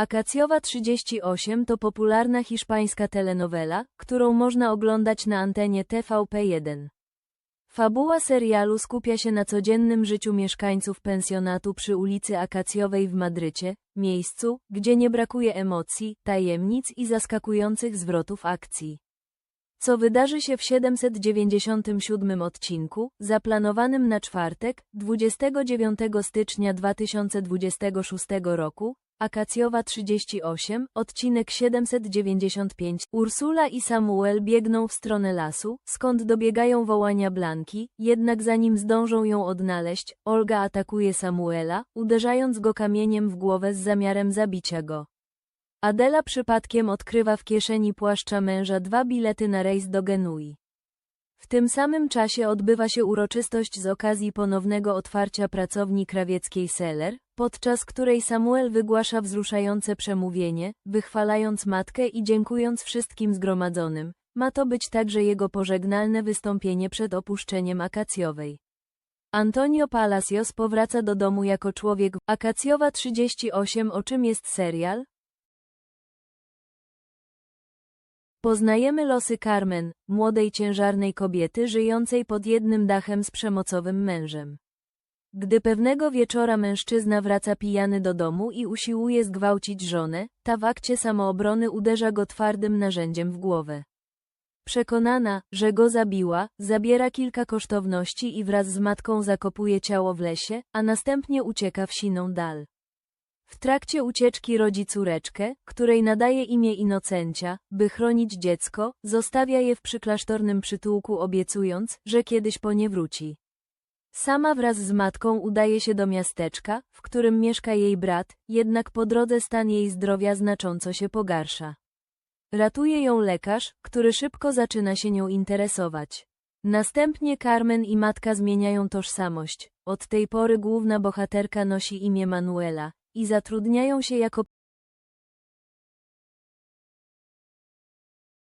Akacjowa 38 to popularna hiszpańska telenowela, którą można oglądać na antenie TVP1. Fabuła serialu skupia się na codziennym życiu mieszkańców pensjonatu przy ulicy Akacjowej w Madrycie, miejscu, gdzie nie brakuje emocji, tajemnic i zaskakujących zwrotów akcji. Co wydarzy się w 797 odcinku, zaplanowanym na czwartek, 29 stycznia 2026 roku, Akacjowa 38, odcinek 795. Ursula i Samuel biegną w stronę lasu, skąd dobiegają wołania Blanki, jednak zanim zdążą ją odnaleźć, Olga atakuje Samuela, uderzając go kamieniem w głowę z zamiarem zabicia go. Adela przypadkiem odkrywa w kieszeni płaszcza męża dwa bilety na rejs do Genui. W tym samym czasie odbywa się uroczystość z okazji ponownego otwarcia pracowni krawieckiej Seller, podczas której Samuel wygłasza wzruszające przemówienie, wychwalając matkę i dziękując wszystkim zgromadzonym. Ma to być także jego pożegnalne wystąpienie przed opuszczeniem Akacjowej. Antonio Palacios powraca do domu jako człowiek. Akacjowa 38 O czym jest serial? Poznajemy losy Carmen, młodej ciężarnej kobiety żyjącej pod jednym dachem z przemocowym mężem. Gdy pewnego wieczora mężczyzna wraca pijany do domu i usiłuje zgwałcić żonę, ta w akcie samoobrony uderza go twardym narzędziem w głowę. Przekonana, że go zabiła, zabiera kilka kosztowności i wraz z matką zakopuje ciało w lesie, a następnie ucieka w siną dal. W trakcie ucieczki rodzi córeczkę, której nadaje imię Inocencia, by chronić dziecko, zostawia je w przyklasztornym przytułku obiecując, że kiedyś po nie wróci. Sama wraz z matką udaje się do miasteczka, w którym mieszka jej brat, jednak po drodze stan jej zdrowia znacząco się pogarsza. Ratuje ją lekarz, który szybko zaczyna się nią interesować. Następnie Carmen i matka zmieniają tożsamość. Od tej pory główna bohaterka nosi imię Manuela i zatrudniają się jako